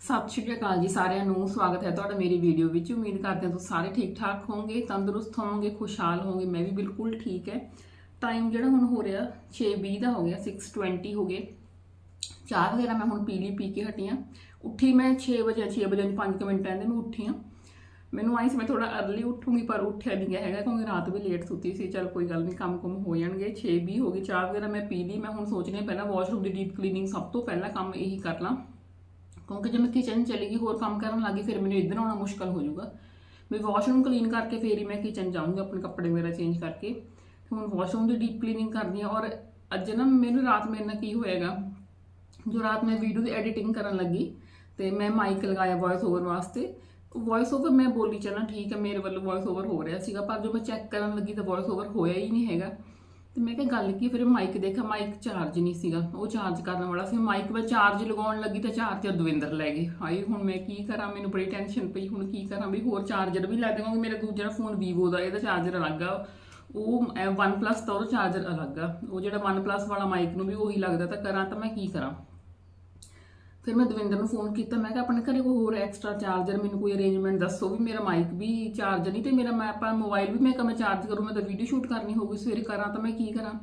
ਸਤਿ ਸ਼੍ਰੀ ਅਕਾਲ ਜੀ ਸਾਰਿਆਂ ਨੂੰ, ਸਵਾਗਤ ਹੈ ਤੁਹਾਡਾ ਮੇਰੀ ਵੀਡੀਓ ਵਿੱਚ। ਉਮੀਦ ਕਰਦੇ ਹਾਂ ਤੁਸੀਂ ਸਾਰੇ ਠੀਕ ਠਾਕ ਹੋਵੋਗੇ, ਤੰਦਰੁਸਤ ਹੋਵੋਗੇ, ਖੁਸ਼ਹਾਲ ਹੋਵੋਗੇ, ਮੈਂ ਵੀ ਬਿਲਕੁਲ ਠੀਕ ਹੈ। ਟਾਈਮ ਜਿਹੜਾ ਹੁਣ ਹੋ ਰਿਹਾ 6:20 ਦਾ ਹੋ ਗਿਆ 6:20 ਹੋ ਗਏ। ਚਾਹ ਵਗੈਰਾ ਮੈਂ ਹੁਣ ਪੀ ਲਈ, ਪੀ ਕੇ ਹਟੀ ਹਾਂ। ਉੱਠੀ ਮੈਂ 6 ਵਜੇ 6 ਵਜੇ 5 ਮਿੰਟ ਰਹਿੰਦੇ ਮੈਂ ਉੱਠੀ ਹਾਂ। ਮੈਨੂੰ ਆਈ ਸੀ ਮੈਂ ਥੋੜਾ ਅਰਲੀ ਉੱਠੂਗੀ, ਪਰ ਉੱਠਿਆ ਨਹੀਂ ਗਿਆ ਹੈਗਾ ਕਿਉਂਕਿ ਰਾਤ ਵੀ ਲੇਟ ਸੁੱਤੀ ਸੀ। ਚਲ ਕੋਈ ਗੱਲ ਨਹੀਂ ਕੰਮ ਕੁਮ ਹੋ ਜਾਣਗੇ। 6:20 ਹੋ ਗਈ ਚਾਹ ਵਗੈਰਾ ਮੈਂ ਪੀ ਲਈ। ਮੈਂ ਹੁਣ ਸੋਚ ਰਹੀ ਪਹਿਲਾਂ ਵਾਸ਼ਰੂਮ ਦੀ ਡੀਪ ਕਲੀਨਿੰਗ ਸਭ ਤੋਂ ਪਹਿਲਾਂ ਕੰਮ ਇਹੀ ਕਰ ਲਾਂ। ਕਿਉਂਕਿ ਜੇ ਮੈਂ ਕਿਚਨ ਚਲੀ ਗਈ, ਹੋਰ ਕੰਮ ਕਰਨ ਲੱਗੀ ਫਿਰ ਮੈਨੂੰ ਇੱਧਰ ਆਉਣਾ ਮੁਸ਼ਕਲ ਹੋ ਜਾਊਗਾ। ਵੀ ਵਾਸ਼ਰੂਮ ਕਲੀਨ ਕਰਕੇ ਫੇਰ ਹੀ ਮੈਂ ਕਿਚਨ ਜਾਊਂਗੀ, ਆਪਣੇ ਕੱਪੜੇ ਵਗੈਰਾ ਚੇਂਜ ਕਰਕੇ। ਹੁਣ ਵਾਸ਼ਰੂਮ ਦੀ ਡੀਪ ਕਲੀਨਿੰਗ ਕਰਦੀ ਹਾਂ, ਔਰ ਅੱਜ ਨਾ ਮੈਨੂੰ ਰਾਤ ਮੇਰੇ ਨਾਲ ਕੀ ਹੋਏਗਾ, ਜੋ ਰਾਤ ਮੈਂ ਵੀਡੀਓ ਦੀ ਐਡੀਟਿੰਗ ਕਰਨ ਲੱਗੀ, ਤੇ ਮੈਂ ਮਾਈਕ ਲਗਾਇਆ ਵੌਇਸ ਓਵਰ ਵਾਸਤੇ। ਵੌਇਸ ਓਵਰ ਮੈਂ ਬੋਲੀ ਚੱਲਾਂ, ਠੀਕ ਹੈ, ਮੇਰੇ ਵੱਲੋਂ ਵੌਇਸ ਓਵਰ ਹੋ ਰਿਹਾ ਸੀਗਾ, ਪਰ ਜੋ ਮੈਂ ਚੈੱਕ ਕਰਨ ਲੱਗੀ ਤਾਂ ਵੌਇਸ ਓਵਰ ਹੋਇਆ ਹੀ ਨਹੀਂ ਹੈਗਾ। ਤੇ ਮੈਂ ਕਿਹਾ ਗੱਲ ਕੀ ਫਿਰ ਮਾਈਕ ਦੇਖਿਆ ਮਾਈਕ ਚਾਰਜ ਨਹੀਂ ਸੀਗਾ। ਉਹ ਚਾਰਜ ਕਰਨ ਵਾਲਾ ਸੀ। ਮਾਈਕ ਮੈਂ ਚਾਰਜ ਲਗਾਉਣ ਲੱਗੀ ਤਾਂ ਚਾਰਜਰ ਦਵਿੰਦਰ ਲੈ ਗਏ। ਹਾਏ, ਹੁਣ ਮੈਂ ਕੀ ਕਰਾਂ? ਮੈਨੂੰ ਬੜੀ ਟੈਨਸ਼ਨ ਪਈ। ਹੁਣ ਕੀ ਕਰਾਂ ਵੀ ਹੋਰ ਚਾਰਜਰ ਵੀ ਲੈ ਦੇਵਾਂਗੇ। ਮੇਰਾ ਦੂਜਾ ਫੋਨ Vivo ਦਾ, ਇਹਦਾ ਚਾਰਜਰ ਅਲੱਗ ਆ। ਉਹ OnePlus ਦਾ, ਉਹਦਾ ਚਾਰਜਰ ਅਲੱਗ ਆ। ਉਹ ਜਿਹੜਾ OnePlus ਵਾਲਾ ਮਾਈਕ ਨੂੰ ਵੀ ਉਹੀ ਲੱਗਦਾ ਤਾਂ ਕਰਾਂ ਤਾਂ ਮੈਂ ਕੀ ਕਰਾਂ? ਫਿਰ ਮੈਂ ਦਵਿੰਦਰ ਨੂੰ ਫੋਨ ਕੀਤਾ, ਮੈਂ ਕਿਹਾ ਆਪਣੇ ਘਰੇ ਕੋਈ ਹੋਰ ਐਕਸਟਰਾ ਚਾਰਜਰ ਮੈਨੂੰ ਕੋਈ ਅਰੇਂਜਮੈਂਟ ਦੱਸੋ ਵੀ ਮੇਰਾ ਮਾਈਕ ਵੀ ਚਾਰਜ ਨਹੀਂ ਤੇ ਮੇਰਾ ਮੈਂ ਆਪਾਂ ਮੋਬਾਈਲ ਵੀ ਮੈਂ ਕਹਾਂ ਚਾਰਜ ਕਰੂੰ, ਮੈਂ ਤਾਂ ਵੀਡੀਓ ਸ਼ੂਟ ਕਰਨੀ ਹੋਊਗੀ, ਸਵੇਰੇ ਕਰਾਂ ਤਾਂ ਮੈਂ ਕੀ ਕਰਾਂ?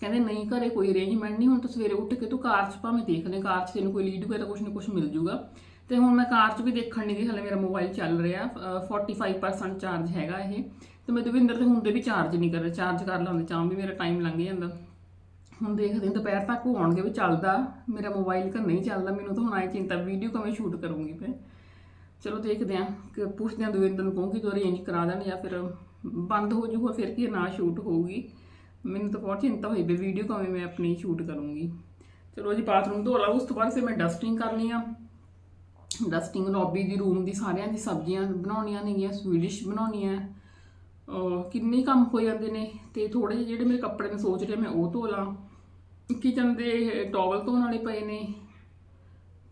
ਕਹਿੰਦੇ ਨਹੀਂ ਘਰੇ ਕੋਈ ਅਰੇਂਜਮੈਂਟ ਨਹੀਂ, ਹੁਣ ਤਾਂ ਸਵੇਰੇ ਉੱਠ ਕੇ ਤੂੰ ਕਾਰ 'ਚ ਭਾਵੇਂ ਦੇਖ ਲੈ, ਕਾਰ 'ਚ ਤੈਨੂੰ ਕੋਈ ਲੀਡ ਵਗੈਰਾ ਕੁਝ ਨਾ ਕੁਝ ਮਿਲ ਜੂਗਾ। ਤੇ ਹੁਣ ਮੈਂ ਕਾਰ 'ਚ ਵੀ ਦੇਖਣ ਨਹੀਂ ਗਈ ਹਲੇ ਮੇਰਾ ਮੋਬਾਈਲ ਚੱਲ ਰਿਹਾ, ਅਹ 45% ਚਾਰਜ ਹੈਗਾ ਇਹ। ਤੇ ਮੈਂ ਦਵਿੰਦਰ ਦੇ ਹੁੰਦੇ ਵੀ ਚਾਰਜ ਨਹੀਂ ਕਰ ਰਿਹਾ ਚਾਰਜ ਕਰ ਲਾਉਂਦੇ ਚਾਹ ਵੀ ਮੇਰਾ ਟਾਈਮ ਲੰਘ ਜਾਂਦਾ। ਹੁਣ ਦੇਖਦੇ ਹਾਂ, ਦੁਪਹਿਰ ਤੱਕ ਉਹ ਆਉਣਗੇ ਵੀ ਚੱਲਦਾ, ਮੇਰਾ ਮੋਬਾਈਲ ਕਿ ਨਹੀਂ ਚੱਲਦਾ, ਮੈਨੂੰ ਤਾਂ ਹੁਣ ਆਈ ਚਿੰਤਾ ਵੀਡੀਓ ਕਿਵੇਂ ਸ਼ੂਟ ਕਰੂੰਗੀ ਫਿਰ। ਚਲੋ ਦੇਖਦੇ ਹਾਂ, ਕਿ ਪੁੱਛਦੇ ਹਾਂ ਦਵਿੰਦਰ ਨੂੰ, ਕਹੂੰਗੀ ਤੂੰ ਅਰੇਂਜ ਕਰਾ ਦੇਣ ਜਾਂ ਫਿਰ ਬੰਦ ਹੋ ਜੂਗਾ, ਫਿਰ ਕੀ ਨਾ ਸ਼ੂਟ ਹੋਊਗੀ। ਮੈਨੂੰ ਤਾਂ ਬਹੁਤ ਚਿੰਤਾ ਹੋਈ ਵੀ ਵੀਡੀਓ ਕਿਵੇਂ ਮੈਂ ਆਪਣੀ ਸ਼ੂਟ ਕਰੂੰਗੀ। ਚਲੋ ਜੀ ਬਾਥਰੂਮ ਧੋ ਲਾ, ਉਸ ਤੋਂ ਬਾਅਦ ਫਿਰ ਮੈਂ ਡਸਟਿੰਗ ਕਰਨੀ ਆ। ਡਸਟਿੰਗ ਲੌਬੀ ਦੀ ਰੂਮ ਦੀ ਸਾਰਿਆਂ ਦੀ ਸਬਜ਼ੀਆਂ ਬਣਾਉਣੀਆਂ ਨੇਗੀਆਂ ਸਵੀਡਿਸ਼ ਬਣਾਉਣੀਆਂ ਅਹ ਕਿੰਨੇ ਕੰਮ ਹੋ ਜਾਂਦੇ ਨੇ ਤੇ ਥੋੜੇ ਜਿਹੇ ਜਿਹੜੇ ਮੇਰੇ ਕੱਪੜੇ ਨੇ ਸੋਚ ਰਿਹਾ ਮੈਂ ਉਹ ਧੋ ਲਾਂ। ਕਿਚਨ ਦੇ ਟਾਵਲ ਧੋਣ ਵਾਲੇ ਪਏ ਨੇ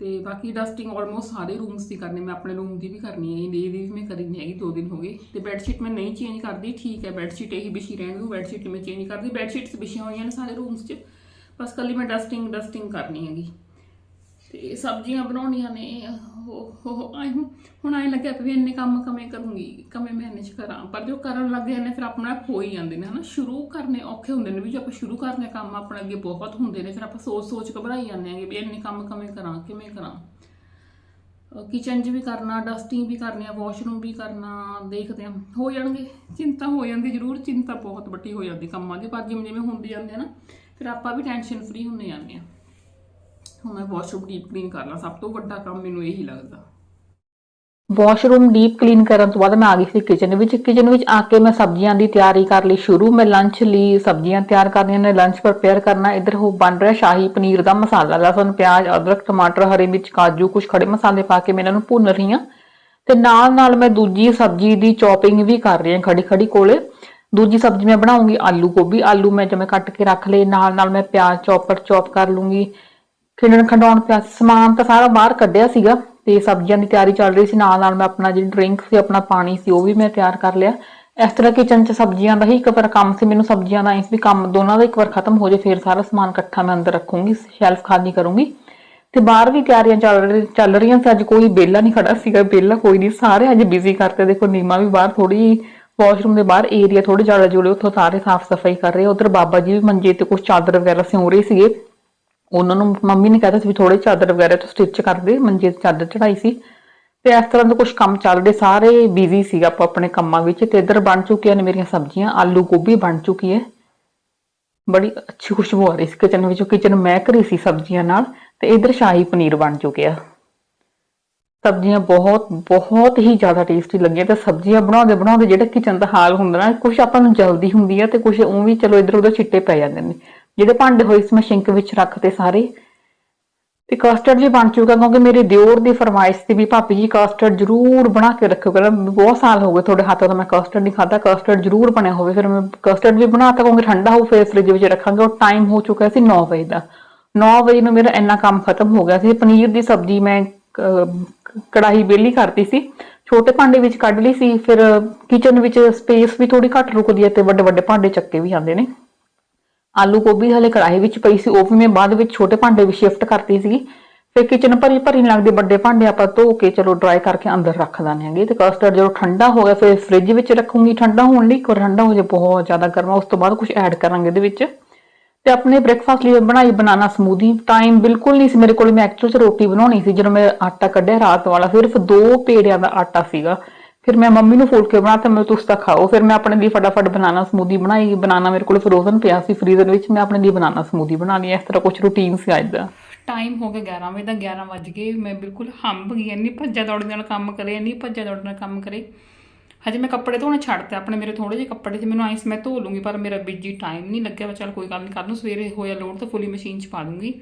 ਤੇ ਬਾਕੀ ਡਸਟਿੰਗ ਆਲਮੋਸਟ ਸਾਰੇ ਰੂਮਸ ਦੀ ਕਰਨੀ, ਮੈਂ ਆਪਣੇ ਰੂਮ ਦੀ ਵੀ ਕਰਨੀ ਹੈ, ਇਹਦੀ ਵੀ ਮੈਂ ਕਰੀ ਨਹੀਂ ਹੈਗੀ, ਦੋ ਦਿਨ ਹੋ ਗਏ। ਤੇ ਬੈੱਡ ਸ਼ੀਟ ਮੈਂ ਨਹੀਂ ਚੇਂਜ ਕਰਦੀ, ਠੀਕ ਹੈ ਬੈੱਡ ਸ਼ੀਟ ਇਹੀ ਵਿਛੀ ਰਹਿਣ ਨੂੰ ਬੈੱਡ ਸ਼ੀਟ ਮੈਂ ਚੇਂਜ ਕਰਦੀ ਬੈੱਡ ਸ਼ੀਟਸ ਵਿਛੀਆਂ ਹੋਈਆਂ ਨੇ ਸਾਰੇ ਰੂਮਸ 'ਚ। ਬਸ ਕੱਲੀ ਮੈਂ ਡਸਟਿੰਗ ਡਸਟਿੰਗ ਕਰਨੀ ਹੈਗੀ। ਤੇ ਸਬਜ਼ੀਆਂ ਬਣਾਉਣੀਆਂ ਨੇ, ਉਹ ਹੋ ਹੁਣ ਹੁਣ ਆਏ ਲੱਗਿਆ ਵੀ ਇੰਨੇ ਕੰਮ ਕਵੇਂ ਕਰੂੰਗੀ, ਕਵੇਂ ਮੈਨੇਜ ਕਰਾਂ। ਪਰ ਜੋ ਕਰਨ ਲੱਗ ਜਾਂਦੇ ਨੇ, ਫਿਰ ਆਪਣਾ ਆਪ ਹੋ ਹੀ ਜਾਂਦੇ ਨੇ, ਹਨਾ। ਸ਼ੁਰੂ ਕਰਨੇ ਔਖੇ ਹੁੰਦੇ ਨੇ ਵੀ ਜੇ ਆਪਾਂ ਸ਼ੁਰੂ ਕਰਨੇ ਕੰਮ ਆਪਣੇ ਅੱਗੇ ਬਹੁਤ ਹੁੰਦੇ ਨੇ, ਫਿਰ ਆਪਾਂ ਸੋਚ ਸੋਚ ਘਬਰਾਈ ਜਾਂਦੇ ਆਂਗੇ ਵੀ ਇੰਨੇ ਕੰਮ ਕਵੇਂ ਕਰਾਂ, ਕਿਵੇਂ ਕਰਾਂ। ਕਿਚਨ 'ਚ ਵੀ ਕਰਨਾ ਡਸਟਿੰਗ ਵੀ ਕਰਨੀ ਆ ਵਾਸ਼ਰੂਮ ਵੀ ਕਰਨਾ, ਦੇਖਦੇ ਆ ਹੋ ਜਾਣਗੇ, ਚਿੰਤਾ ਹੋ ਜਾਂਦੀ ਜ਼ਰੂਰ, ਚਿੰਤਾ ਬਹੁਤ ਵੱਡੀ ਹੋ ਜਾਂਦੀ ਕੰਮਾਂ ਦੀ, ਪਰ ਜਿਵੇਂ ਜਿਵੇਂ ਹੁੰਦੀ ਜਾਂਦੇ ਆ ਨਾ, ਫਿਰ ਆਪਾਂ ਵੀ ਟੈਨਸ਼ਨ ਫਰੀ ਹੁੰਦੇ ਜਾਂਦੇ ਆ ਹੁਣ ਮੈਂ ਵਾਸ਼ਰੂਮ ਡੀਪ ਕਲੀਨ ਕਰਨਾ ਸਭ ਤੋਂ ਵੱਡਾ ਕੰਮ ਮੈਨੂੰ ਇਹੀ ਲੱਗਦਾ। ਵਾਸ਼ਰੂਮ ਡੀਪ ਕਲੀਨ ਕਰਨ ਤੋਂ ਬਾਅਦ ਮੈਂ ਆ ਗਈ ਸੀ ਕਿਚਨ ਵਿੱਚ। ਕਿਚਨ ਵਿੱਚ ਆ ਕੇ ਮੈਂ ਸਬਜ਼ੀਆਂ ਦੀ ਤਿਆਰੀ ਕਰ ਲਈ ਸ਼ੁਰੂ। ਮੈਂ ਲੰਚ ਲਈ ਸਬਜ਼ੀਆਂ ਤਿਆਰ ਕਰਨੀਆਂ ਨੇ ਲੰਚ ਪ੍ਰਪੇਅਰ ਕਰਨਾ। ਇੱਧਰ ਉਹ ਬਣ ਰਿਹਾ ਸ਼ਾਹੀ ਪਨੀਰ ਦਾ ਮਸਾਲਾ, ਲਸਣ, ਪਿਆਜ਼, ਅਦਰਕ, ਟਮਾਟਰ, ਹਰੀ ਮਿਰਚ, ਕਾਜੂ ਕੁਝ ਖੜੇ ਮਸਾਲੇ ਪਾ ਕੇ ਮੈਂ ਇਹਨਾਂ ਨੂੰ ਭੁੰਨ ਰਹੀ ਹਾਂ। ਤੇ ਨਾਲ ਨਾਲ ਮੈਂ ਦੂਜੀ ਸਬਜ਼ੀ ਦੀ ਚੌਪਿੰਗ ਵੀ ਕਰ ਰਹੀ ਹਾਂ ਖੜੀ ਖੜੀ ਕੋਲੇ। ਦੂਜੀ ਸਬਜ਼ੀ ਮੈਂ ਬਣਾਉਂਗੀ ਆਲੂ ਗੋਭੀ। ਆਲੂ ਮੈਂ ਜਿਵੇਂ ਕੱਟ ਕੇ ਰੱਖ ਲਏ। ਨਾਲ ਨਾਲ ਮੈਂ ਪਿਆਜ਼ ਚੌਪਰ ਚੌਪ ਕਰ ਲੂੰਗੀ। ਖਿੰਡਣ ਖੰਡਾਉਣ ਪਿਆ ਸਮਾਨ ਤਾਂ ਸਾਰਾ ਬਾਹਰ ਕੱਢਿਆ ਸੀਗਾ ਤੇ ਸਬਜ਼ੀਆਂ ਦੀ ਤਿਆਰੀ ਚੱਲ ਰਹੀ ਸੀ। ਨਾਲ ਨਾਲ ਮੈਂ ਆਪਣਾ ਜਿਹੜੀ ਡਰਿੰਕ ਸੀ, ਆਪਣਾ ਪਾਣੀ ਸੀ, ਉਹ ਵੀ ਮੈਂ ਤਿਆਰ ਕਰ ਲਿਆ। ਇਸ ਤਰ੍ਹਾਂ ਕਿਚਨ 'ਚ ਸਬਜ਼ੀਆਂ ਦਾ ਹੀ ਇੱਕ ਵਾਰ ਕੰਮ ਸੀ। ਮੈਨੂੰ ਸਬਜ਼ੀਆਂ ਦਾ ਇਸ ਵੀ ਕੰਮ ਦੋਨਾਂ ਦਾ ਇੱਕ ਵਾਰ ਖਤਮ ਹੋ ਜੇ ਫਿਰ ਸਾਰਾ ਸਮਾਨ ਇਕੱਠਾ ਮੈਂ ਅੰਦਰ ਰੱਖੂੰਗੀ ਸ਼ੈਲਫ ਖਾਲੀ ਕਰੂੰਗੀ। ਤੇ ਬਾਹਰ ਵੀ ਤਿਆਰੀਆਂ ਚੱਲ ਰਹੀ, ਚੱਲ ਰਹੀਆਂ ਸੀ। ਅੱਜ ਕੋਈ ਬੇਲਾ ਨਹੀਂ ਖੜਾ ਸੀਗਾ ਬੇਲਾ ਕੋਈ ਨਹੀਂ। ਸਾਰੇ ਅੱਜ ਬਿਜ਼ੀ ਕਰਤੇ ਦੇਖੋ, ਨੀਮਾ ਵੀ ਬਾਹਰ ਥੋੜੀ ਵਾਸ਼ਰੂਮ ਦੇ ਬਾਹਰ ਏਰੀਆ ਥੋੜੇ ਜ਼ਿਆਦਾ ਜੁੜੇ, ਉੱਥੋਂ ਸਾਰੇ ਸਾਫ਼ ਸਫ਼ਾਈ ਕਰ ਰਹੇ। ਉਧਰ ਬਾਬਾ ਜੀ ਵੀ ਮੰਜੇ ਤੇ ਕੁਝ ਚਾਦਰ ਵਗੈਰਾ ਸਿਉਂ ਰਹੇ ਸੀਗੇ। ਉਹਨਾਂ ਨੂੰ ਮੰਮੀ ਨੇ ਕਹਿਤਾ ਸੀ ਵੀ ਥੋੜੇ ਚਾਦਰ ਵਗੈਰਾ ਤੋਂ ਸਟਿਚ ਕਰ ਦੇ ਮੰਜੇ ਤੇ ਚਾਦਰ ਚੜਾਈ ਸੀ। ਤੇ ਇਸ ਤਰ੍ਹਾਂ ਦੇ ਕੁਝ ਕੰਮ ਚੱਲਦੇ, ਸਾਰੇ ਬਿਜ਼ੀ ਸੀਗਾ ਆਪਾਂ ਆਪਣੇ ਕੰਮਾਂ ਵਿੱਚ ਤੇ ਇੱਧਰ ਬਣ ਚੁੱਕੀਆਂ ਨੇ ਮੇਰੀਆਂ ਸਬਜ਼ੀਆਂ, ਆਲੂ ਗੋਭੀ ਬਣ ਚੁੱਕੀ ਹੈ। ਬੜੀ ਅੱਛੀ ਖੁਸ਼ਬੂ ਆ ਰਹੀ ਸੀ ਕਿਚਨ ਵਿੱਚੋਂ ਕਿਚਨ ਮਹਿਕ ਰਹੀ ਸੀ ਸਬਜ਼ੀਆਂ ਨਾਲ ਤੇ ਇੱਧਰ ਸ਼ਾਹੀ ਪਨੀਰ ਬਣ ਚੁੱਕਿਆ ਸਬਜ਼ੀਆਂ ਬਹੁਤ ਬਹੁਤ ਹੀ ਜ਼ਿਆਦਾ ਟੇਸਟੀ ਲੱਗੀਆਂ ਤੇ ਸਬਜ਼ੀਆਂ ਬਣਾਉਂਦੇ ਬਣਾਉਂਦੇ ਜਿਹੜਾ ਕਿਚਨ ਦਾ ਹਾਲ ਹੁੰਦਾ ਨਾ ਕੁਝ ਆਪਾਂ ਨੂੰ ਜਲਦੀ ਹੁੰਦੀ ਆ ਤੇ ਕੁਝ ਉਹ ਵੀ ਚਲੋ ਇੱਧਰ ਉਧਰ ਛਿੱਟੇ ਪੈ ਜਾਂਦੇ ਨੇ। ਜਿਹੜੇ ਭਾਂਡੇ ਹੋਏ ਸੀ ਮੈਂ ਸ਼ਿੰਕ ਵਿੱਚ ਰੱਖਤੇ ਸਾਰੇ। ਤੇ ਕਸਟਰਡ ਵੀ ਬਣ ਚੁੱਕਾ ਕਿਉਂਕਿ ਮੇਰੇ ਦਿਓਰ ਦੀ ਫਰਮਾਇਸ਼ ਸੀ ਵੀ ਭਾਪੀ ਜੀ ਕਸਟਰਡ ਜ਼ਰੂਰ ਬਣਾ ਕੇ ਰੱਖਿਓ। ਕਹਿੰਦਾ ਬਹੁਤ ਸਾਲ ਹੋ ਗਏ ਤੁਹਾਡੇ ਹੱਥੋਂ ਤਾਂ ਮੈਂ ਕਸਟਰਡ ਨਹੀਂ ਖਾਦਾ ਕਸਟਰਡ ਜ਼ਰੂਰ ਬਣਿਆ ਹੋਵੇ। ਫਿਰ ਮੈਂ ਕਸਟਰਡ ਵੀ ਬਣਾਤਾ ਕਿਉਂਕਿ ਠੰਡਾ ਹੋਊ, ਫਿਰ ਫ੍ਰਿਜ ਵਿੱਚ ਰੱਖਾਂਗੇ। ਉਹ ਟਾਈਮ ਹੋ ਚੁੱਕਾ ਸੀ 9 ਵਜੇ ਦਾ। 9 ਵਜੇ ਨੂੰ ਮੇਰਾ ਇੰਨਾ ਕੰਮ ਖਤਮ ਹੋ ਗਿਆ ਸੀ। ਪਨੀਰ ਦੀ ਸਬਜ਼ੀ ਮੈਂ ਕੜਾਹੀ ਬੇਲੀ ਕਰਤੀ ਸੀ। ਛੋਟੇ ਭਾਂਡੇ ਵਿੱਚ ਕੱਢ ਲਈ ਸੀ। ਫਿਰ ਕਿਚਨ ਵਿੱਚ ਸਪੇਸ ਵੀ ਥੋੜੀ ਘੱਟ ਰੁਕਦੀ ਹੈ ਤੇ ਵੱਡੇ ਵੱਡੇ ਭਾਂਡੇ ਚੱਕੇ ਵੀ ਆਉਂਦੇ ਨੇ। ਆਲੂ ਗੋਭੀ ਹਲੇ ਕੜਾਹੀ ਵਿੱਚ ਪਈ ਸੀ ਉਹ ਵੀ ਮੈਂ ਬਾਅਦ ਵਿੱਚ ਛੋਟੇ ਭਾਂਡੇ ਵਿੱਚ ਸ਼ਿਫਟ ਕਰਤੀ ਸੀ ਫਿਰ ਕਿਚਨ ਭਰੀ ਭਰੀ ਨੀ ਲੱਗਦੀ ਵੱਡੇ ਭਾਂਡੇ ਆਪਾਂ ਧੋ ਕੇ ਚਲੋ ਡਰਾਈ ਕਰਕੇ ਅੰਦਰ ਰੱਖ ਦਾਂਗੇ ਹੈਗੇ ਤੇ ਕਸਟਰਡ ਜਦੋਂ ਠੰਡਾ ਹੋ ਗਿਆ ਫਿਰ ਫ੍ਰਿਜ ਵਿੱਚ ਰੱਖੂੰਗੀ। ਠੰਡਾ ਹੋਣ ਲਈ ਕੋਈ ਠੰਡਾ ਹੋ ਜੇ ਬਹੁਤ ਜ਼ਿਆਦਾ ਗਰਮ ਆ, ਉਸ ਤੋਂ ਬਾਅਦ ਕੁਝ ਐਡ ਕਰਾਂਗੇ ਇਹਦੇ ਵਿੱਚ। ਤੇ ਆਪਣੇ ਬ੍ਰੇਕਫਾਸਟ ਲਈ ਬਣਾਈ ਬਨਾਨਾ ਸਮੂਦੀ ਟਾਈਮ ਬਿਲਕੁਲ ਨਹੀਂ ਸੀ ਮੇਰੇ ਕੋਲ ਮੈਂ ਐਕਚੁਅਲ ਚ ਰੋਟੀ ਬਣਾਉਣੀ ਸੀ ਜਦੋਂ ਮੈਂ ਆਟਾ ਕੱਢਿਆ ਰਾਤ ਵਾਲਾ ਸਿਰਫ ਦੋ ਪੇੜਿਆਂ ਦਾ ਆਟਾ ਸੀਗਾ। ਫਿਰ ਮੈਂ ਮੰਮੀ ਨੂੰ ਫੁਲਕੇ ਬਣਾ ਤੇ ਮੈਂ ਤੁਸੀਂ ਤਾਂ ਖਾਓ। ਫਿਰ ਮੈਂ ਆਪਣੇ ਲਈ ਫਟਾਫਟ ਬਨਾਨਾ ਸਮੂਦੀ ਬਣਾਈ। ਬਨਾਨਾ ਮੇਰੇ ਕੋਲ ਫਰੋਜ਼ਨ ਪਿਆ ਸੀ ਫਰੀਜ਼ਰ ਵਿੱਚ। ਮੈਂ ਆਪਣੇ ਲਈ ਬਨਾਨਾ ਸਮੂਦੀ ਬਣਾ ਲਈ। ਇਸ ਤਰ੍ਹਾਂ ਕੁਝ ਰੂਟੀਨ ਸੀ ਅੱਜ ਦਾ। ਟਾਈਮ ਹੋ ਗਿਆ 11 ਵਜੇ ਦਾ 11 ਵੱਜ ਗਏ। ਮੈਂ ਬਿਲਕੁਲ ਹੰਬ ਗਈ। ਇੰਨੀ ਭੱਜਾ ਦੌੜ ਨਾਲ ਕੰਮ ਕਰੇ, ਇੰਨੀ ਭੱਜਾ ਦੌੜ ਨਾਲ ਕੰਮ ਕਰੇ। ਹਜੇ ਮੈਂ ਕੱਪੜੇ ਧੋਣੇ ਛੱਡਤੇ। ਆਪਣੇ ਮੇਰੇ ਥੋੜੇ ਜਿਹੇ ਕੱਪੜੇ ਸੀ। ਮੈਨੂੰ ਆਈਸ ਮੈਂ ਧੋ ਲੂੰਗੀ, ਪਰ ਮੇਰਾ ਬਿਜ਼ੀ ਟਾਈਮ ਨਹੀਂ ਲੱਗਿਆ। ਵਾ ਚੱਲ ਕੋਈ ਗੱਲ ਨਹੀਂ ਕਰ ਲੂੰ ਸਵੇਰੇ ਹੋਇਆ ਲੋੜ ਤਾਂ ਫੁੱਲੀ ਮਸ਼ੀਨ 'ਚ ਪਾ ਦੂੰਗੀ।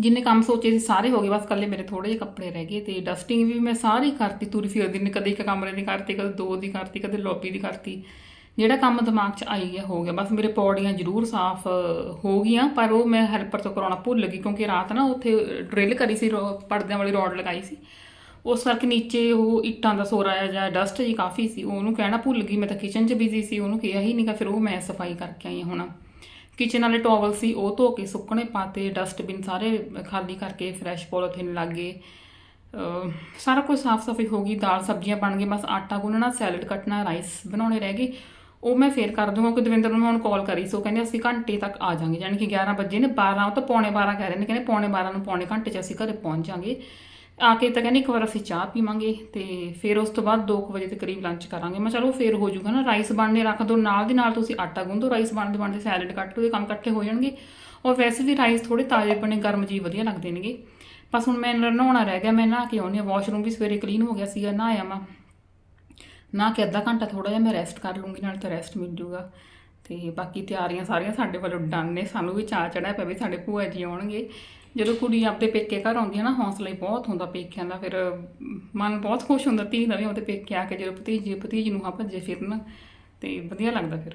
ਜਿੰਨੇ ਕੰਮ ਸੋਚੇ ਸੀ ਸਾਰੇ ਹੋ ਗਏ, ਬਸ ਕੱਲੇ ਮੇਰੇ ਥੋੜੇ ਜਿਹੇ ਕੱਪੜੇ ਰਹਿ ਗਏ ਤੇ ਡਸਟਿੰਗ ਵੀ ਮੈਂ ਸਾਰੀ ਕਰਤੀ ਤੁਰੀ ਫਿਰਦੀ ਨੇ ਕਦੇ ਇੱਕ ਕਮਰੇ ਦੀ ਕਰਤੀ, ਕਦੇ ਦੋ ਦੀ ਕਰਤੀ, ਕਦੇ ਲੌਬੀ ਦੀ ਕਰਤੀ। ਜਿਹੜਾ ਕੰਮ ਦਿਮਾਗ 'ਚ ਆਈ ਗਿਆ ਹੋ ਗਿਆ। ਬਸ ਮੇਰੇ ਪੌੜੀਆਂ ਜ਼ਰੂਰ ਸਾਫ਼ ਹੋ ਗਈਆਂ, ਪਰ ਉਹ ਮੈਂ ਹੈਲਪਰ ਤੋਂ ਕਰਾਉਣਾ ਭੁੱਲ ਗਈ, ਕਿਉਂਕਿ ਰਾਤ ਨਾ ਉੱਥੇ ਡਰਿਲ ਕਰੀ ਸੀ, ਰੋ- ਪਰਦਿਆਂ ਵਾਲੀ ਰੋਡ ਲਗਾਈ ਸੀ। ਉਸ ਕਰਕੇ ਨੀਚੇ ਉਹ ਇੱਟਾਂ ਦਾ ਸੋਰਾ ਆ ਜਾਂ ਡਸਟ ਜੀ ਕਾਫੀ ਸੀ, ਉਹਨੂੰ ਕਹਿਣਾ ਭੁੱਲ ਗਈ। ਮੈਂ ਤਾਂ ਕਿਚਨ 'ਚ ਬਿਜ਼ੀ ਸੀ, ਉਹਨੂੰ ਕਿਹਾ ਹੀ ਨਹੀਂਗਾ ਫਿਰ ਉਹ ਮੈਂ ਸਫ਼ਾਈ ਕਰਕੇ ਆਈ ਹਾਂ ਹੁਣ। ਕਿਚਨ ਵਾਲੇ ਟਾਵਲ ਸੀ, ਉਹ ਧੋ ਕੇ ਸੁੱਕਣੇ ਪਾਤੇ ਡਸਟਬਿਨ ਸਾਰੇ ਖਾਲੀ ਕਰਕੇ ਫਰੈਸ਼ ਪੋਲੀਥੀਨ ਲੱਗੇ ਸਾਰਾ ਕੁਝ ਸਾਫ਼ ਸਫ਼ਾਈ ਹੋ ਗਈ, ਦਾਲ ਸਬਜ਼ੀਆਂ ਬਣ ਗਈਆਂ, ਬਸ ਆਟਾ ਗੁੰਨਣਾ ਸੈਲਡ ਕੱਟਣਾ ਰਾਈਸ ਬਣਾਉਣੇ ਰਹਿ ਗਏ। ਉਹ ਮੈਂ ਫੇਰ ਕਰ ਦੂੰਗਾ ਕਿ ਦਵਿੰਦਰ ਨੂੰ ਮੈਂ ਹੁਣ ਕਾਲ ਕਰੀ ਸੋ ਕਹਿੰਦੇ ਅਸੀਂ ਘੰਟੇ ਤੱਕ ਆ ਜਾਾਂਗੇ, ਯਾਨੀ ਕਿ 11 ਵਜੇ ਨੇ 12 ਤੋਂ ਪੌਣੇ 12 ਕਹਿ ਰਹੇ ਨੇ, ਕਹਿੰਦੇ ਪੌਣੇ 12 ਨੂੰ ਪੌਣੇ ਘੰਟੇ 'ਚ ਅਸੀਂ ਘਰੇ ਪਹੁੰਚ ਜਾਾਂਗੇ। ਆ ਕੇ ਤਾਂ ਕਹਿੰਦੇ ਇੱਕ ਵਾਰ ਅਸੀਂ ਚਾਹ ਪੀਵਾਂਗੇ ਤੇ ਫਿਰ ਉਸ ਤੋਂ ਬਾਅਦ 2 ਵਜੇ ਦੇ ਕਰੀਬ ਲੰਚ ਕਰਾਂਗੇ। ਮੈਂ ਚਲੋ ਫਿਰ ਹੋ ਜਾਊਗਾ ਨਾ ਰਾਈਸ ਬਣਨੇ ਰੱਖ ਦੋ, ਨਾਲ ਦੀ ਨਾਲ ਤੁਸੀਂ ਆਟਾ ਗੁੰਨ ਰਾਈਸ ਬਣਦੇ ਬਣਦੇ ਸੈਲਡ ਕੱਟ ਲਓ ਕੰਮ ਇਕੱਠੇ ਹੋ ਜਾਣਗੇ। ਔਰ ਵੈਸੇ ਵੀ ਰਾਈਸ ਥੋੜੇ ਤਾਜ਼ੇ ਬਣੇ ਗਰਮ ਜੀ ਵਧੀਆ ਲੱਗਦੇ ਨੇਗੇ। ਬਸ ਹੁਣ ਮੈਂ ਨਹਾਉਣਾ ਰਹਿ ਗਿਆ, ਮੈਂ ਨਹਾ ਕੇ ਆਉਣੀ ਆ ਵਾਸ਼ਰੂਮ ਵੀ ਸਵੇਰੇ ਕਲੀਨ ਹੋ ਗਿਆ ਸੀਗਾ, ਨਹਾਇਆ ਮੈਂ ਨਾ ਕਿ ਅੱਧਾ ਘੰਟਾ ਥੋੜਾ ਜਿਹਾ ਮੈਂ ਰੈਸਟ ਕਰ ਲੂੰਗੀ ਨਾਲ ਤਾਂ ਰੈਸਟ ਮਿਲ ਜੂਗਾ ਤੇ ਬਾਕੀ ਤਿਆਰੀਆਂ ਸਾਰੀਆਂ ਸਾਡੇ ਵੱਲੋਂ ਡਨ ਨੇ, ਸਾਨੂੰ ਵੀ ਚਾਹ ਚੜਿਆ ਪਿਆ ਵੀ ਸਾਡੇ ਭੂਆ ਜੀ ਆਉਣਗੇ। ਜਦੋਂ ਕੁੜੀ ਆਪਦੇ ਪੇਕੇ ਘਰ ਆਉਂਦੀ ਹੈ ਨਾ, ਹੌਸਲਾ ਹੀ ਬਹੁਤ ਹੁੰਦਾ ਪੇਕਿਆਂ ਦਾ, ਫਿਰ ਮਨ ਬਹੁਤ ਖੁਸ਼ ਹੁੰਦਾ ਧੀ ਦਾ ਵੀ ਉਹਦੇ ਪੇਕੇ ਆ ਕੇ ਜਦੋਂ ਭਤੀਜੀ ਭਤੀਜ ਨੂੰ ਹਾਂ ਭੱਜੇ ਫਿਰਨ ਤੇ ਵਧੀਆ ਲੱਗਦਾ ਫਿਰ।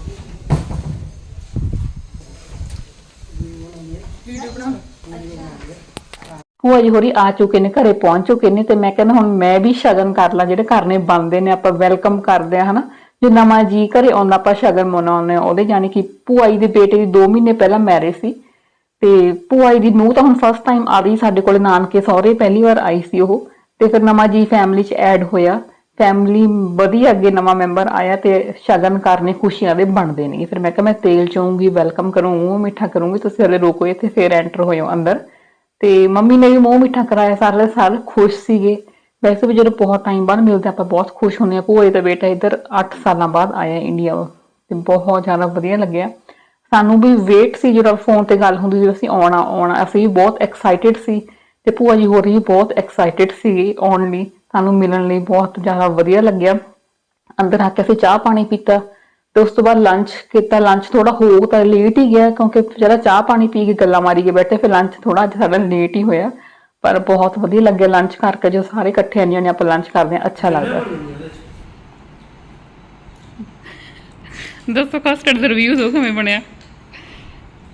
ਭੂਆ ਜੀ ਹੋਰੀ ਆ ਚੁੱਕੇ ਨੇ, ਘਰੇ ਪਹੁੰਚ ਚੁੱਕੇ ਨੇ ਤੇ ਮੈਂ ਕਹਿੰਦਾ ਹੁਣ ਮੈਂ ਵੀ ਸ਼ਗਨ ਕਰ ਲਾਂ, ਜਿਹੜੇ ਘਰ ਨੇ ਬੰਦੇ ਨੇ, ਆਪਾਂ ਵੈਲਕਮ ਕਰਦੇ ਆ ਹਨਾ? ਜੋ ਨਵਾਂ ਜੀ ਘਰੇ ਆਉਂਦਾ, ਆਪਾਂ ਸ਼ਗਨ ਮਨਾਉਂਦੇ ਆ ਉਹਦੇ ਜਾਨੀ ਕਿ ਭੂਆ ਜੀ ਦੇ ਬੇਟੇ ਦੀ 2 ਮਹੀਨੇ ਪਹਿਲਾਂ ਮੈਰਿਜ ਸੀ ਤੇ ਭੂਆ ਜੀ ਦੀ ਨੂੰਹ ਤਾਂ ਹੁਣ ਫਸਟ ਟਾਈਮ ਆ ਰਹੀ, ਸਾਡੇ ਕੋਲ ਨਾਨਕੇ ਸਹੁਰੇ ਪਹਿਲੀ ਵਾਰ ਆਈ ਸੀ ਉਹ ਤੇ ਫਿਰ ਨਵਾਂ ਜੀ ਫੈਮਿਲੀ 'ਚ ਐਡ ਹੋਇਆ ਫੈਮਿਲੀ ਵਧੀਆ ਅੱਗੇ ਨਵਾਂ ਮੈਂਬਰ ਆਇਆ ਤੇ ਸ਼ਗਨ ਕਰਨੇ ਖੁਸ਼ੀਆਂ ਦੇ ਬਣਦੇ ਨੇ ਫਿਰ ਮੈਂ ਕਿਹਾ ਮੈਂ ਤੇਲ ਚਾਹੂੰਗੀ ਵੈਲਕਮ ਕਰੂੰ ਮੂੰਹ ਮਿੱਠਾ ਕਰੂੰਗੀ, ਤੁਸੀਂ ਹਲੇ ਰੋਕੋ ਇੱਥੇ, ਫਿਰ ਐਂਟਰ ਹੋਇਓ ਅੰਦਰ। ਤੇ ਮੰਮੀ ਨੇ ਵੀ ਮੂੰਹ ਮਿੱਠਾ ਕਰਾਇਆ ਸਾਰੇ ਸਾਲ ਖੁਸ਼ ਸੀਗੇ। ਵੈਸੇ ਵੀ ਜਦੋਂ ਬਹੁਤ ਟਾਈਮ ਬਾਅਦ ਮਿਲਦੇ ਆਪਾਂ ਬਹੁਤ ਖੁਸ਼ ਹੁੰਦੇ ਆ। ਭੂਆ ਜੀ ਦਾ ਬੇਟਾ ਇੱਧਰ 8 ਸਾਲਾਂ ਬਾਅਦ ਆਇਆ ਇੰਡੀਆ ਤੇ ਬਹੁਤ ਜ਼ਿਆਦਾ ਵਧੀਆ ਲੱਗਿਆ। ਸਾਨੂੰ ਵੀ ਵੇਟ ਸੀ ਜਦੋਂ ਫੋਨ ਤੇ ਗੱਲ ਹੁੰਦੀ ਸੀ ਅਸੀਂ ਆਉਣਾ ਆਉਣਾ, ਅਸੀਂ ਵੀ ਬਹੁਤ ਐਕਸਾਈਟਿਡ ਸੀ। ਤੇ ਭੂਆ ਜੀ ਹੋਰ ਵੀ ਬਹੁਤ ਐਕਸਾਈਟਿਡ ਸੀ ਆਉਣ ਲਈ। ਸਾਨੂੰ ਮਿਲਣ ਲਈ ਬਹੁਤ ਜ਼ਿਆਦਾ ਵਧੀਆ ਲੱਗਿਆ। ਅੰਦਰ ਆ ਕੇ ਅਸੀਂ ਚਾਹ ਪਾਣੀ ਪੀਤਾ। ਤੇ ਉਸ ਤੋਂ ਬਾਅਦ ਲੰਚ ਕੀਤਾ ਲੰਚ ਥੋੜਾ ਹੋ ਤਾਂ ਲੇਟ ਹੀ ਗਿਆ ਕਿਉਂਕਿ ਜਿਹੜਾ ਚਾਹ ਪਾਣੀ ਪੀ ਕੇ ਗੱਲਾਂ ਮਾਰੀ ਕੇ ਬੈਠੇ ਫਿਰ ਲੰਚ ਥੋੜਾ ਅੱਜ ਸਾਡਾ ਲੇਟ ਹੀ ਹੋਇਆ। ਪਰ ਬਹੁਤ ਵਧੀਆ ਲੱਗਿਆ ਲੰਚ ਕਰਕੇ ਜੋ ਸਾਰੇ ਇਕੱਠੇ ਆਂਦੀਆਂ ਨੇ ਆਪਾਂ ਲੰਚ ਕਰਦੇ ਆ ਅੱਛਾ ਲੱਗਦਾ। ਦੱਸੋ ਕਸਟਰਡ ਦਾ ਰਿਵਿਊ ਦੋ ਕਿਵੇਂ ਬਣਿਆ?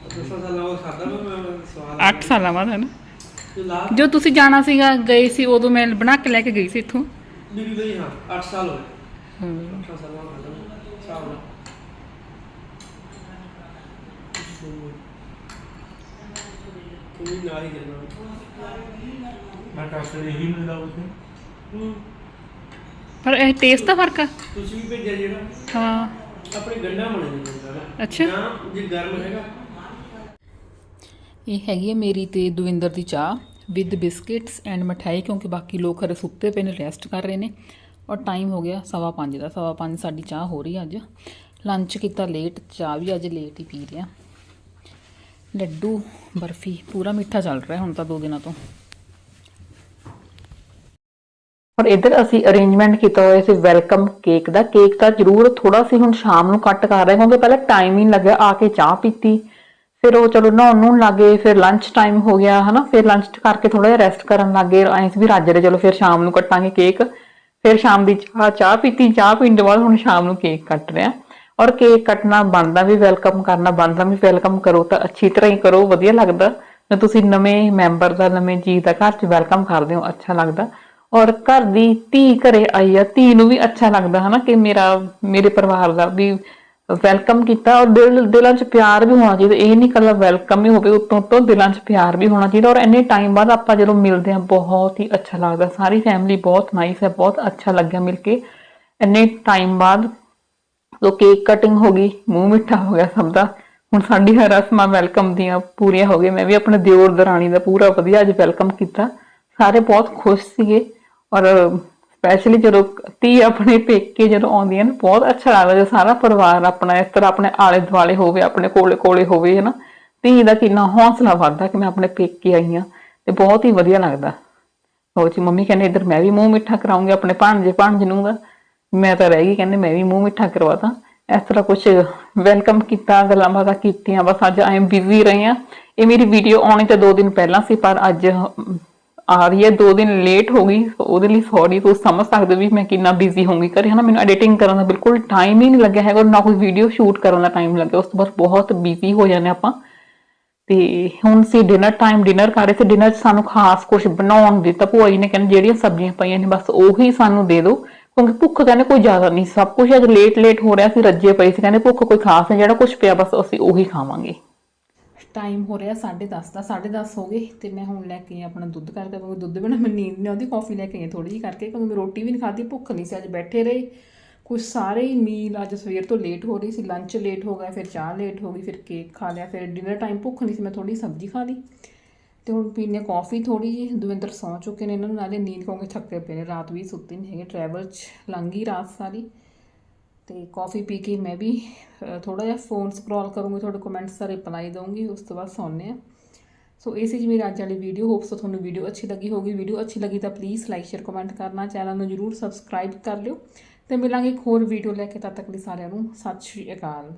ਦਸਾਂ ਸਾਲਾਂ ਬਾਅਦ ਖਾਦਾ ਮੈਂ ਮੈਂ ਸਵਾਲ 8 ਸਾਲਾਂ ਬਾਅਦ ਹੈ ਨਾ? ਜੋ ਤੁਸੀਂ ਜਾਣਾ ਸੀਗਾ ਗਏ ਸੀ ਉਦੋਂ ਮੈਂ ਬਣਾ ਕੇ ਲੈ ਕੇ ਗਈ ਸੀ ਇੱਥੋਂ? ਮੇਰੀ ਗਈ ਹਾਂ 8 ਸਾਲ ਹੋਏ 8 ਸਾਲਾਂ ਬਾਅਦ। ਖਾਦਾ ਮੈਂ ਇਹੀ ਮਿਲਦਾ ਉਸੇ ਪਰ ਇਹ ਟੇਸਟ ਦਾ ਫ਼ਰਕ ਆ? ਤੁਸੀਂ ਵੀ ਭੇਜਿਆ ਜਿਹੜਾ ਹਾਂ। ਆਪਣੇ ਗੰਡਾ ਬਣੇ ਨੇ ਜਿਹੜਾ ਅੱਛਾ। ਜਾਂ ਜੇ ਗਰਮ ਹੈਗਾ। ਇਹ ਹੈਗੀ ਹੈ ਮੇਰੀ ਤੇ ਦਵਿੰਦਰ ਦੀ ਚਾਹ ਵਿਦ ਬਿਸਕਿਟਸ ਐਂਡ ਮਠਾਈ ਕਿਉਂਕਿ ਬਾਕੀ ਲੋਕ ਹਰੇ ਸੁੱਤੇ ਪਏ ਨੇ ਰੈਸਟ ਕਰ ਰਹੇ ਨੇ। ਔਰ ਟਾਈਮ ਹੋ ਗਿਆ ਸਵਾ ਪੰਜ ਦਾ, ਸਵਾ ਪੰਜ ਸਾਡੀ ਚਾਹ ਹੋ ਰਹੀ ਅੱਜ। ਲੰਚ ਕੀਤਾ ਲੇਟ ਚਾਹ ਵੀ ਅੱਜ ਲੇਟ ਹੀ ਪੀ ਲਿਆ। ਲੱਡੂ, ਬਰਫੀ, ਪੂਰਾ ਮਿੱਠਾ ਚੱਲ ਰਿਹਾ ਹੁਣ ਤਾਂ ਦੋ ਦਿਨਾਂ ਤੋਂ। ਔਰ ਇੱਧਰ ਅਸੀਂ ਅਰੇਂਜਮੈਂਟ ਕੀਤਾ ਹੋਇਆ ਸੀ ਵੈਲਕਮ ਕੇਕ ਦਾ। ਕੇਕ ਤਾਂ ਜ਼ਰੂਰ ਥੋੜਾ ਸੀ ਹੁਣ ਸ਼ਾਮ ਨੂੰ ਕੱਟ ਕਰ ਰਹੇ ਕਿਉਂਕਿ ਪਹਿਲਾਂ ਟਾਈਮ ਹੀ ਨਹੀਂ ਲੱਗਿਆ, ਆ ਕੇ ਚਾਹ ਪੀਤੀ। ਫਿਰ ਉਹ ਚਲੋ ਨਹਾਉਣ ਨੂੰ ਲੱਗੇ, ਫਿਰ ਲੰਚ ਟਾਈਮ ਹੋ ਗਿਆ, ਹਨਾ, ਫਿਰ ਲੰਚ ਕਰਕੇ ਥੋੜਾ ਜਿਹਾ ਰੈਸਟ ਕਰਨ ਲੱਗੇ। ਐਂ ਸੀ ਵੀ ਰਾਜੇ ਦੇ ਚਲੋ ਫਿਰ ਸ਼ਾਮ ਨੂੰ ਕੱਟਾਂਗੇ ਕੇਕ ਫਿਰ ਸ਼ਾਮ ਦੀ ਚਾਹ ਚਾਹ ਪੀਤੀ, ਚਾਹ ਪੀਣ ਤੋਂ ਬਾਅਦ ਹੁਣ ਸ਼ਾਮ ਨੂੰ ਕੇਕ ਕੱਟ ਰਿਹਾ। ਔਰ ਕੇਕ ਕੱਟਣਾ ਬਣਦਾ ਵੀ ਵੈਲਕਮ ਕਰਨਾ ਬਣਦਾ ਵੀ ਵੈਲਕਮ ਕਰੋ ਤਾਂ ਅੱਛੀ ਤਰ੍ਹਾਂ ਹੀ ਕਰੋ, ਵਧੀਆ ਲੱਗਦਾ। ਜੇ ਤੁਸੀਂ ਨਵੇਂ ਮੈਂਬਰ ਦਾ, ਨਵੇਂ ਜੀ ਦਾ ਘਰ 'ਚ ਵੈਲਕਮ ਕਰਦੇ ਹੋ, ਅੱਛਾ ਲੱਗਦਾ। ਔਰ ਘਰ ਦੀ ਧੀ ਘਰੇ ਆਈ ਆ, ਧੀ ਨੂੰ ਵੀ ਅੱਛਾ ਲੱਗਦਾ, ਹਨਾ, ਕਿ ਮੇਰਾ, ਮੇਰੇ ਪਰਿਵਾਰ ਦਾ ਵੀ ਵੈਲਕਮ ਕੀਤਾ ਔਰ ਦਿਲ, ਦਿਲਾਂ 'ਚ ਪਿਆਰ ਵੀ ਹੋਣਾ ਚਾਹੀਦਾ। ਇਹ ਨਹੀਂ ਕੱਲਾ ਵੈਲਕਮ ਹੀ ਹੋਵੇ, ਉਤੋਂ ਤੋਂ ਦਿਲਾਂ 'ਚ ਪਿਆਰ ਵੀ ਹੋਣਾ ਚਾਹੀਦਾ ਔਰ ਇੰਨੇ ਟਾਈਮ ਬਾਅਦ ਆਪਾਂ ਜਦੋਂ ਮਿਲਦੇ ਹਾਂ, ਬਹੁਤ ਹੀ ਅੱਛਾ ਲੱਗਦਾ। ਸਾਰੀ ਫੈਮਿਲੀ ਬਹੁਤ ਨਾਈਸ ਹੈ, ਬਹੁਤ ਅੱਛਾ ਲੱਗਿਆ ਮਿਲ ਕੇ। ਇੰਨੇ ਟਾਈਮ ਬਾਅਦ ਤੋ ਕੇਕ ਕਟਿੰਗ ਹੋ ਗਈ, ਮੂੰਹ ਮਿੱਠਾ ਹੋ ਗਿਆ ਸਭ ਦਾ। ਹੁਣ ਸਾਡੀ ਹਰ ਰਸਮਾਂ ਵੈਲਕਮ ਦੀਆਂ ਪੂਰੀਆਂ ਹੋ ਗਈਆਂ। ਮੈਂ ਵੀ ਆਪਣੇ ਦਿਓਰ ਦਰਾਣੀ ਦਾ ਪੂਰਾ ਵਧੀਆ ਅੱਜ ਵੈਲਕਮ ਕੀਤਾ। ਸਾਰੇ ਬਹੁਤ ਖੁਸ਼ ਸੀਗੇ ਔਰ ਸਪੈਸ਼ਲੀ ਜਦੋਂ ਧੀ ਆਪਣੇ ਪੇਕੇ ਜਦੋਂ ਆਉਂਦੀਆਂ ਨੇ, ਬਹੁਤ ਅੱਛਾ ਲੱਗਦਾ ਜਦੋਂ ਸਾਰਾ ਪਰਿਵਾਰ ਆਪਣਾ ਇਸ ਤਰ੍ਹਾਂ ਆਪਣੇ ਆਲੇ ਦੁਆਲੇ ਹੋਵੇ, ਆਪਣੇ ਕੋਲੇ ਕੋਲੇ ਹੋਵੇ ਹਨਾ ਧੀ ਦਾ ਕਿੰਨਾ ਹੌਸਲਾ ਵੱਧਦਾ ਕਿ ਮੈਂ ਆਪਣੇ ਪੇਕੇ ਆਈ ਹਾਂ ਤੇ ਬਹੁਤ ਹੀ ਵਧੀਆ ਲੱਗਦਾ। ਉਹ ਜੀ, ਮੰਮੀ ਕਹਿੰਦੇ, ਇੱਧਰ ਮੈਂ ਵੀ ਮੂੰਹ ਮਿੱਠਾ ਕਰਾਉਂਗੀ, ਆਪਣੇ ਭਾਣਜੇ, ਭਾਣਜ ਨੂੰ ਦਾ। ਮੈਂ ਤਾਂ ਰਹਿ ਗਈ, ਕਹਿੰਦੇ, ਮੈਂ ਵੀ ਮੂੰਹ ਮਿੱਠਾ ਕਰਵਾਤਾ। ਇਸ ਤਰ੍ਹਾਂ ਕੁਝ ਵੈਲਕਮ ਕੀਤਾ, ਗੱਲਾਂ ਬਾਤਾਂ ਕੀਤੀਆਂ, ਬਸ ਅੱਜ ਆਈ ਐਮ ਬਿਜ਼ੀ ਰਹੀ ਆ ਇਹ ਮੇਰੀ ਵੀਡੀਓ ਆਉਣੀ ਤਾਂ 2 ਦਿਨ ਪਹਿਲਾਂ ਸੀ, ਪਰ ਅੱਜ ਆ ਰਹੀ ਹੈ 2 ਦਿਨ ਲੇਟ ਹੋ ਗਈ ਉਹਦੇ ਲਈ ਸੌਰੀ ਤੁਸੀਂ ਸਮਝ ਸਕਦੇ ਹੋ ਵੀ ਮੈਂ ਕਿੰਨਾ ਬਿਜ਼ੀ ਹੋਊਂਗੀ ਘਰੇ, ਹਨਾ? ਮੈਨੂੰ ਐਡੀਟਿੰਗ ਕਰਨ ਦਾ ਬਿਲਕੁਲ ਟਾਈਮ ਹੀ ਨਹੀਂ ਲੱਗਿਆ ਹੈਗਾ ਔਰ ਨਾ ਕੋਈ ਵੀਡੀਓ ਸ਼ੂਟ ਕਰਨ ਦਾ ਟਾਈਮ ਲੱਗਿਆ। ਉਸ ਤੋਂ ਬਾਅਦ ਬਹੁਤ ਬਿਜ਼ੀ ਹੋ ਜਾਂਦੇ ਆਪਾਂ। ਤੇ ਹੁਣ ਸੀ ਡਿਨਰ ਟਾਈਮ ਡਿਨਰ ਕਰ ਰਹੇ ਸੀ। ਡਿਨਰ 'ਚ ਸਾਨੂੰ ਖਾਸ ਕੁਝ ਬਣਾਉਣ ਦਿੱਤਾ ਭੂਆ ਜੀ ਨੇ ਕਹਿੰਦੇ ਜਿਹੜੀਆਂ ਸਬਜ਼ੀਆਂ ਪਈਆਂ ਨੇ, ਬਸ ਉਹੀ ਸਾਨੂੰ ਦੇ ਦਿਓ। ਕਿਉਂਕਿ ਭੁੱਖ ਕਹਿੰਦੇ ਕੋਈ ਜ਼ਿਆਦਾ ਨਹੀਂ। ਸਭ ਕੁਝ ਅੱਜ ਲੇਟ ਲੇਟ ਹੋ ਰਿਹਾ ਸੀ, ਰੱਜੇ ਪਏ ਸੀ। ਕਹਿੰਦੇ ਭੁੱਖ ਕੋਈ ਖਾਸ ਨਹੀਂ, ਜਿਹੜਾ ਕੁਝ ਪਿਆ, ਬਸ ਅਸੀਂ ਉਹੀ ਖਾਵਾਂਗੇ। ਟਾਈਮ ਹੋ ਰਿਹਾ 10:30 ਦਾ 10:30 ਹੋ ਗਏ ਤੇ ਮੈਂ ਹੁਣ ਲੈ ਕੇ ਆਈ ਆਪਣਾ ਦੁੱਧ ਕਰਕੇ ਕਿਉਂਕਿ ਦੁੱਧ ਬਿਨਾ ਮੈਂ ਨੀਂਦ ਨਹੀਂ ਆਉਂਦੀ ਕਾਫੀ ਲੈ ਕੇ ਆਈ ਥੋੜੀ ਜਿਹੀ ਕਰਕੇ, ਕਿਉਂਕਿ ਮੈਂ ਰੋਟੀ ਵੀ ਨਹੀਂ ਖਾਧੀ, ਭੁੱਖ ਨਹੀਂ ਸੀ, ਅੱਜ ਬੈਠੇ ਰਹੇ। ਕੁਝ ਸਾਰੇ ਹੀ ਮੀਲ ਅੱਜ ਸਵੇਰ ਤੋਂ ਲੇਟ ਹੋ ਰਹੀ ਸੀ ਲੰਚ ਲੇਟ ਹੋ ਗਿਆ, ਫਿਰ ਚਾਹ ਲੇਟ ਹੋ ਗਈ, ਫਿਰ ਕੇਕ ਖਾ ਲਿਆ, ਫਿਰ ਡਿਨਰ ਟਾਈਮ ਭੁੱਖ ਨਹੀਂ ਸੀ, ਮੈਂ ਥੋੜੀ ਸਬਜ਼ੀ ਖਾ ਲਈ। ਤੇ ਹੁਣ ਪੀਨੇ ਕਾਫੀ ਥੋੜੀ ਜਿਹੀ, ਦਵਿੰਦਰ ਸੌਂ ਚੁੱਕੇ ਨੇ ਇਹਨਾਂ ਨੂੰ, ਨਾਲੇ ਨੀਂਦ ਕਿਉਂਕਿ ਥੱਕੇ ਪਏ ਨੇ, ਰਾਤ ਵੀ ਸੁੱਤੇ ਨਹੀਂ ਹੈਗੇ ਟਰੈਵਲ 'ਚ ਲੰਘ ਗਈ ਰਾਤ ਸਾਰੀ। ਤੇ ਕਾਫੀ ਪੀ ਕੇ ਮੈਂ ਵੀ ਥੋੜਾ ਜਿਹਾ ਫੋਨ ਸਕਰੋਲ ਕਰੂੰਗੀ, ਤੁਹਾਡੇ ਕਮੈਂਟਸ ਦਾ ਰਿਪਲਾਈ ਦਊਂਗੀ, ਉਸ ਤੋਂ ਬਾਅਦ ਸੌਂਦੇ ਆ ਸੋ ਇਹ ਸੀ ਜੀ ਮੇਰੀ ਅੱਜ ਵਾਲੀ ਵੀਡੀਓ ਹੋਪਸ ਤੁਹਾਨੂੰ ਵੀਡੀਓ ਅੱਛੀ ਲੱਗੀ ਹੋਗੀ ਵੀਡੀਓ ਅੱਛੀ ਲੱਗੀ ਤਾਂ ਪਲੀਜ਼ ਲਾਈਕ ਸ਼ੇਅਰ ਕਮੈਂਟ ਕਰਨਾ। ਚੈਨਲ ਨੂੰ ਜਰੂਰ ਸਬਸਕ੍ਰਾਈਬ ਕਰ ਲਿਓ। ਤੇ ਮਿਲਾਂਗੇ ਇੱਕ ਹੋਰ ਵੀਡੀਓ ਲੈ ਕੇ, ਤਦ ਤੱਕ ਲਈ ਸਾਰਿਆਂ ਨੂੰ ਸਤਿ ਸ਼੍ਰੀ ਅਕਾਲ।